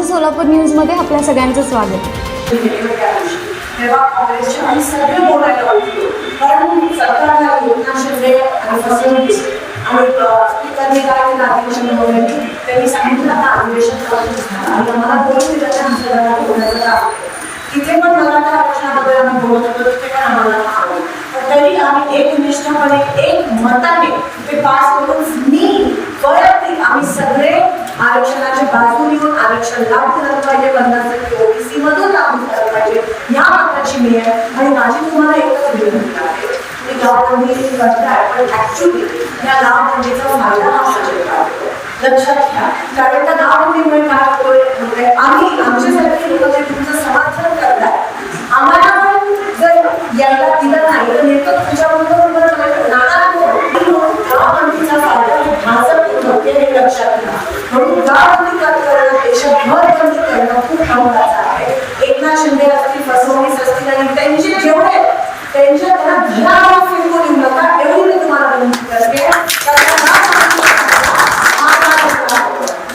माझं सोलापूर न्यूजमध्ये आपल्या सगळ्यांचं स्वागत तेव्हा काँग्रेसचे आम्ही सगळे बोलायला कारण सरकारला योजना शिंदे आणि फसवणूक आणि स्पीकरने काय केलं त्यांनी सांगितलं आता अधिवेशन आणि आम्हाला बोलून दिलं त्या तिथे पण मराठा आरक्षणाबद्दल आम्ही बोलत होतो तिथे पण आम्हाला आवडलं. पण तरी आम्ही एकनिष्ठपणे एक मताने ते पास करून मी परत आम्ही सगळे आरक्षणाच्या बाजूने लाभ आरक्षण पाहिजे पन्नास टक्के ओबीसी मधून लाभ झालं पाहिजे. या मताची मी आहे आणि माझी तुम्हाला एकच विनंती आहे मी गावबंदी करताय पण ऍक्च्युली या गावबंदीचा फायदा हा सचिव लक्षात घ्या कारण त्या गावबंदीमुळे काय होतोय? होतंय, आम्ही आमच्यासारखे लोक जे तुमचं समर्थन करताय आम्हाला पण जर यायला दिलं नाही तर नेमकं तुमच्याबरोबर नाणार कोण गावबंदीचा फायदा भाजप होते हे लक्षात घ्या म्हणून गावबंदी करणं देशभर बंदी करणं खूप महत्वाचं आहे एकनाथ शिंदे असतील फसवणीस असतील आणि त्यांचे जेवढे त्यांच्या त्यांना घरावर फिरकून येऊ नका एवढी मी तुम्हाला विनंती करते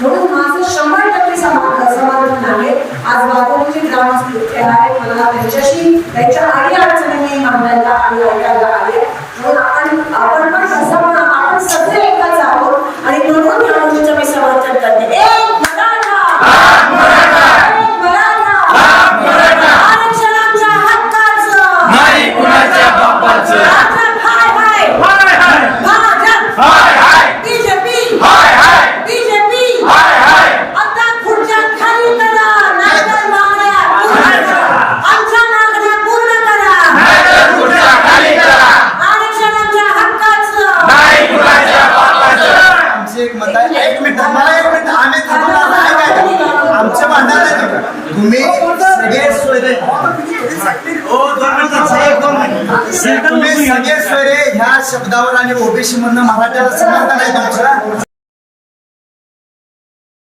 म्हणून माझं शंभर टक्के समाधान समाधान आहे. आज बाबूजी ग्रामस्थ इथे आहे मला त्यांच्याशी त्यांच्या आणि अडचणी मी मांडायला आणि ऐकायला आले म्हणून आपण आपण पण कसं पण आपण सगळे एकच आहोत आणि म्हणून या गोष्टीचं मी समर्थन करते एक मराठा एक मराठा आरक्षणाच्या हक्काचं नाही कुणाच्या बापाचं भाजप हाय हाय हाय हाय भाजप हाय हाय बीजेपी हाय हाय बीजेपी हाय हाय आता खुर्च्या खाली करा नाहीतर मागण्या पूर्ण करा आमच्या मागण्या पूर्ण करा नाहीतर खुर्च्या खाली करा आरक्षणाच्या हक्काचं नाही कुणाच्या बापाचं आमचे एक मिनिट मला एक मिनिट आम्ही तुम्हाला नाही काय आमचं भांडण तुम्ही सगळे सोयरे. हो दोन मिनिटं दोन मिनिट. तुम्ही सगळे सोयरे ह्या शब्दावर आणि ओबीसी मधनं मराठ्याला समर्थन आहे तुमच्या